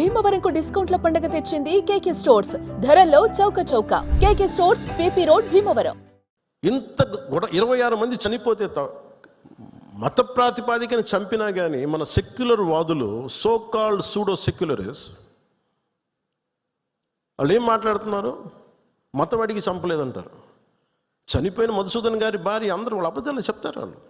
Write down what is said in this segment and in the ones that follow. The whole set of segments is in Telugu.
భీమవరంకు డిస్కౌంట్ల పండుగ తెచ్చింది కేకే స్టోర్స్. ధరల్లో చౌక చౌక. KK stores PP road Bhimavaram. ఇంత ఇరవై ఆరు మంది చనిపోతే మత ప్రాతిపాదికను చంపినా కానీ మన సెక్యులర్ వాదులు సో కాల్డ్ సూడో సెక్యులరిస్ వాళ్ళు ఏం మాట్లాడుతున్నారు? మతం అడిగి చంపలేదంటారు. చనిపోయిన మధుసూదన్ గారి భార్య అందరూ వాళ్ళు అబద్ధాలు చెప్తారు వాళ్ళు.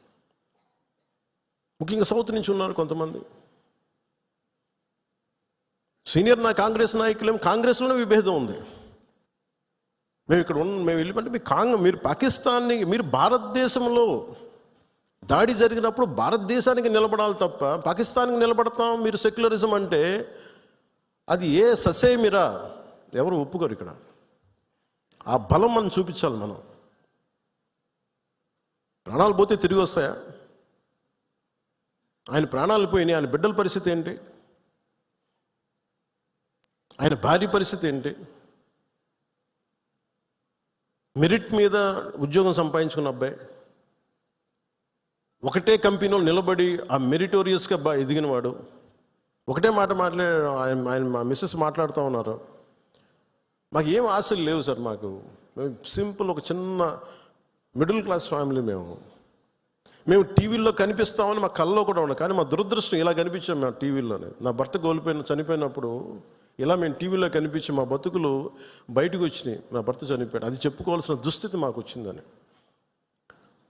ముఖ్యంగా సౌత్ నుంచి ఉన్నారు కొంతమంది. సీనియర్ నా కాంగ్రెస్ నాయకులేం కాంగ్రెస్లోనే విభేదం ఉంది. మేము ఇక్కడ ఉన్న మేము వెళ్ళిపోతే మీ కాంగ్ మీరు పాకిస్తాన్ని మీరు భారతదేశంలో దాడి జరిగినప్పుడు భారతదేశానికి నిలబడాలి తప్ప పాకిస్తాన్కి నిలబడతాం మీరు సెక్యులరిజం అంటే అది ఏ ససేమిరా? ఎవరు ఒప్పుకోరు ఇక్కడ. ఆ బలం మనం చూపించాలి మనం. ప్రాణాలు పోతే తిరిగి వస్తాయా? ఆయన ప్రాణాలు పోయినాయి. ఆయన బిడ్డల పరిస్థితి ఏంటి? ఆయన భార్య పరిస్థితి ఏంటి? మెరిట్ మీద ఉద్యోగం సంపాదించుకున్న అబ్బాయి ఒకటే కంపెనీలో నిలబడి ఆ మెరిటోరియస్గా బా ఎదిగినవాడు ఒకటే మాట మాట్లాడే ఆయన ఆయన మా మిస్సెస్ మాట్లాడుతూ ఉన్నారు. మాకు ఏం ఆశలు లేవు సార్ మాకు. మేము సింపుల్ ఒక చిన్న మిడిల్ క్లాస్ ఫ్యామిలీ మేము. మేము టీవీల్లో కనిపిస్తామని మా కల్లో కూడా ఉండదు. కానీ మా దురదృష్టం ఇలా కనిపించాం మేము టీవీలోనే నా భర్త కోల్పోయిన చనిపోయినప్పుడు ఇలా మేము టీవీలో కనిపించి మా బతుకులు బయటకు వచ్చినాయి. నా భర్త చనిపోయాడు. అది చెప్పుకోవాల్సిన దుస్థితి మాకు వచ్చిందని.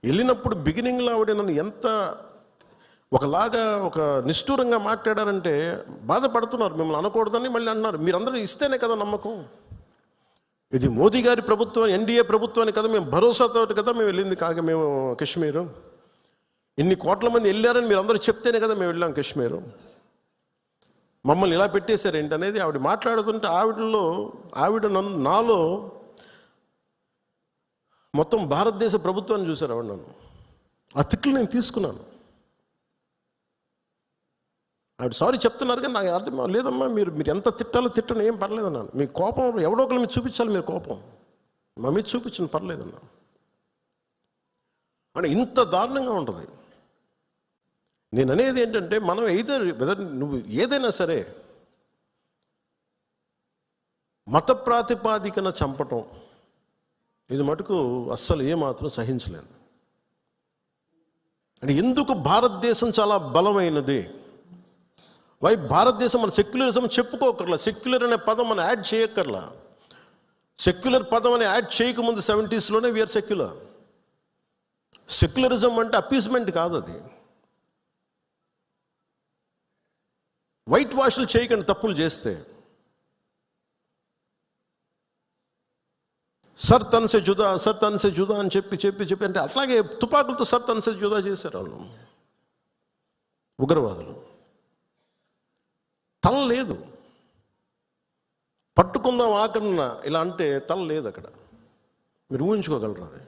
వెళ్ళినప్పుడు బిగినింగ్లో ఆవిడ నన్ను ఎంత ఒకలాగా ఒక నిష్ఠూరంగా మాట్లాడారంటే బాధపడుతున్నారు. మిమ్మల్ని అనకూడదని మళ్ళీ అన్నారు మీరందరూ ఇస్తేనే కదా నమ్మకం. ఇది మోదీ గారి ప్రభుత్వం ఎన్డీఏ ప్రభుత్వాన్ని కదా మేము భరోసాతో కదా మేము వెళ్ళింది. కాక మేము కాశ్మీరు. ఇన్ని కోట్ల మంది వెళ్ళారని మీరు అందరూ చెప్తేనే కదా మేము వెళ్ళాం కాశ్మీరు. మమ్మల్ని ఇలా పెట్టేశారు ఏంటి అనేది ఆవిడ మాట్లాడుతుంటే ఆవిడలో ఆవిడ నన్ను నాలో మొత్తం భారతదేశ ప్రభుత్వాన్ని చూశారు ఆవిడ నన్ను. ఆ తిట్లు నేను తీసుకున్నాను. ఆవిడ సారీ చెప్తున్నారు కానీ నాకు అర్థం లేదమ్మా మీరు మీరు ఎంత తిట్టాలో తిట్టను ఏం పర్లేదన్నాను మీ కోపం ఎవడో ఒకరు మీరు చూపించాలి మీరు కోపం. మా మీద చూపించిన పర్లేదన్నా అంటే ఇంత దారుణంగా ఉంటుంది. నేను అనేది ఏంటంటే మనం ఎయిదర్ వెదర్ నువ్వు ఏదైనా సరే మత ప్రాతిపాదికన చంపటం ఇది మటుకు అస్సలు ఏమాత్రం సహించలేదు అంటే ఎందుకు భారతదేశం చాలా బలమైనది? వై భారతదేశం మన సెక్యులరిజం చెప్పుకోకర్లా సెక్యులర్ అనే పదం మనం యాడ్ చేయక్కర్లా సెక్యులర్ పదం అని యాడ్ చేయకముందు సెవెంటీస్లోనే వీఆర్ సెక్యులర్ సెక్యులరిజం అంటే అపీస్మెంట్ కాదు అది వైట్ వాష్లు చేయకండి తప్పులు చేస్తే. సర్ తన్సే జుదా సర్ తన్సే జుదా అని చెప్పి చెప్పి చెప్పి అంటే అట్లాగే తుపాకులతో సర్ తన్సే జుదా చేశారు వాళ్ళు. ఉగ్రవాదులు. తల లేదు. పట్టుకుందాం ఆకన్నా ఇలా అంటే తల లేదు అక్కడ. మీరు ఊహించుకోగలరు అది?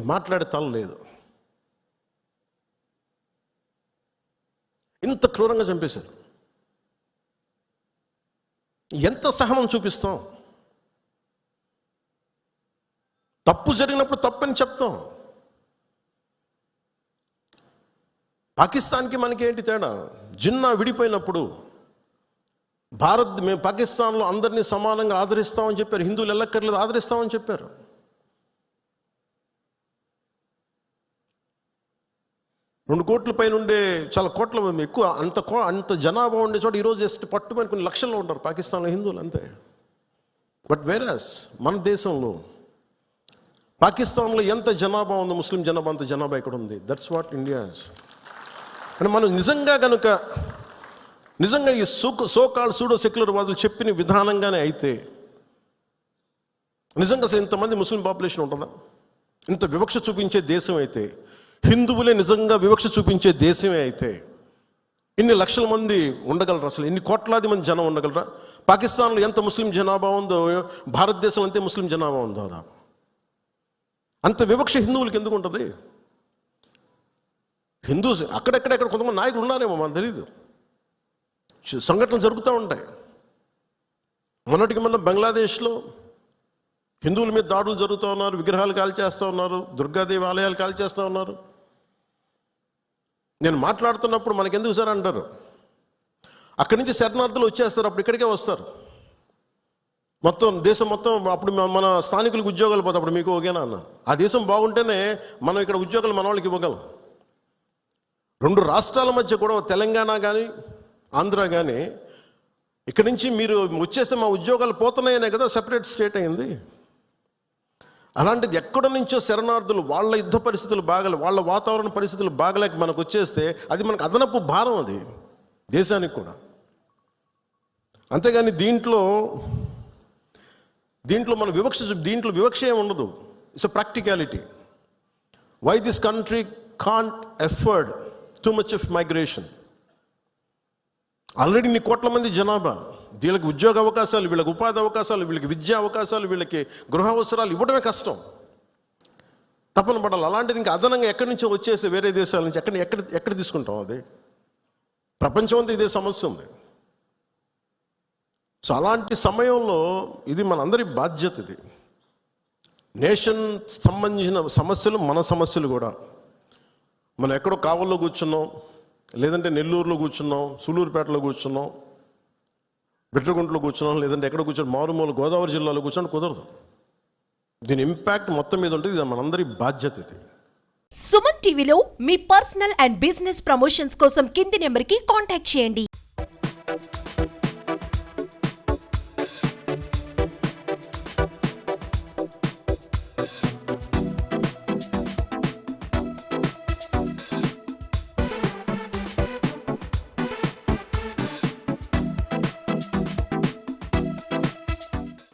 మాట్లాడే తల లేదు. ఇంత క్రూరంగా చంపేశారు? ఎంత సహనం చూపిస్తాం? తప్పు జరిగినప్పుడు తప్పని చెప్తాం. పాకిస్తాన్కి మనకి ఏంటి తేడా? జిన్నా విడిపోయినప్పుడు భారత్ మేము పాకిస్తాన్లో అందరినీ సమానంగా ఆదరిస్తామని చెప్పారు. హిందువులు ఎల్లక్కర్లేదు ఆదరిస్తామని చెప్పారు. రెండు కోట్ల పైన ఉండే చాలా కోట్ల ఎక్కువ అంత కో అంత జనాభా ఉండే చోట ఈరోజు జస్ట్ పట్టుమని కొన్ని లక్షల్లో ఉంటారు పాకిస్తాన్లో హిందువులు అంతే. బట్ వేరస్ మన దేశంలో పాకిస్తాన్లో ఎంత జనాభా ఉందో ముస్లిం జనాభా అంత జనాభా ఇక్కడ ఉంది. దట్స్ వాట్ ఇండియా అంటే మనం నిజంగా కనుక నిజంగా ఈ సో సోకాల్ సూడో సెక్యులర్ వాదులు చెప్పిన విధానంగానే అయితే నిజంగా అసలు ఇంతమంది ముస్లిం పాపులేషన్ ఉంటుందా? ఇంత వివక్ష చూపించే దేశం అయితే హిందువులే నిజంగా వివక్ష చూపించే దేశమే అయితే ఇన్ని లక్షల మంది ఉండగలరు అసలు? ఇన్ని కోట్లాది మంది జనం ఉండగలరా? పాకిస్తాన్లో ఎంత ముస్లిం జనాభా ఉందో భారతదేశం అంతే ముస్లిం జనాభా ఉందో దాదాపు. అంత వివక్ష హిందువులకి ఎందుకు ఉంటుంది? హిందూస్ అక్కడెక్కడెక్కడ కొంతమంది నాయకులు ఉన్నారేమో మనకు తెలియదు సంఘటనలు జరుగుతూ ఉంటాయి. మొన్నటికి మొన్న బంగ్లాదేశ్లో హిందువుల మీద దాడులు జరుగుతూ ఉన్నారు విగ్రహాలు కాల్చేస్తూ ఉన్నారు దుర్గాదేవి ఆలయాలు కాల్చేస్తూ ఉన్నారు. నేను మాట్లాడుతున్నప్పుడు మనకెందుకు సార్ అంటారు? అక్కడి నుంచి శరణార్థులు వచ్చేస్తారు అప్పుడు ఇక్కడికే వస్తారు. మొత్తం దేశం మొత్తం అప్పుడు మన- మన స్థానికులకు ఉద్యోగాలు పోతే అప్పుడు మీకు ఓకేనా అన్న? ఆ దేశం బాగుంటేనే మనం ఇక్కడ ఉద్యోగాలు మన వాళ్ళకి ఇవ్వగలం. రెండు రాష్ట్రాల మధ్య కూడా తెలంగాణ కానీ ఆంధ్ర కానీ ఇక్కడి నుంచి మీరు వచ్చేస్తే మా ఉద్యోగాలు పోతున్నాయనే కదా సెపరేట్ స్టేట్ అయింది. అలాంటిది ఎక్కడి నుంచో శరణార్థులు వాళ్ళ యుద్ధ పరిస్థితులు బాగలే వాళ్ళ వాతావరణ పరిస్థితులు బాగలేక మనకు వచ్చేస్తే అది మనకు అదనపు భారం అది దేశానికి కూడా. అంతేగాని దీంట్లో దీంట్లో మన వివక్ష దీంట్లో వివక్ష ఏమి ఉండదు. It's a practicality why this country can't afford too much of migration already నీ కోట్ల మంది జనాభా. వీళ్ళకి ఉద్యోగ అవకాశాలు వీళ్ళకి ఉపాధి అవకాశాలు వీళ్ళకి విద్యా అవకాశాలు వీళ్ళకి గృహ అవసరాలు ఇవ్వడమే కష్టం. తప్పన పడాలి. అలాంటిది ఇంకా అదనంగా ఎక్కడి నుంచో వచ్చేసి వేరే దేశాల నుంచి ఎక్కడ ఎక్కడ ఎక్కడ తీసుకుంటాం అది? ప్రపంచం అంతా ఇదే సమస్య ఉంది. సో అలాంటి సమయంలో ఇది మనందరి బాధ్యత ఇది. నేషన్ సంబంధించిన సమస్యలు మన సమస్యలు కూడా. మనం ఎక్కడో కావల్లో కూర్చున్నాం లేదంటే నెల్లూరులో కూర్చున్నాం సూలూరుపేటలో కూర్చున్నాం బిట్లగుంట్లో కూర్చున్నాం లేదంటే ఎక్కడ కూర్చొని మారుమూల గోదావరి జిల్లాలో కూర్చొని కుదరదు. దీని ఇంపాక్ట్ మొత్తం మీద ఉంటుంది ఇది మనందరి బాధ్యత ఇది. సుమన్ టీవీలో మీ పర్సనల్ అండ్ బిజినెస్ ప్రమోషన్స్ కోసం కింది నెంబర్కి కాంటాక్ట్ చేయండి.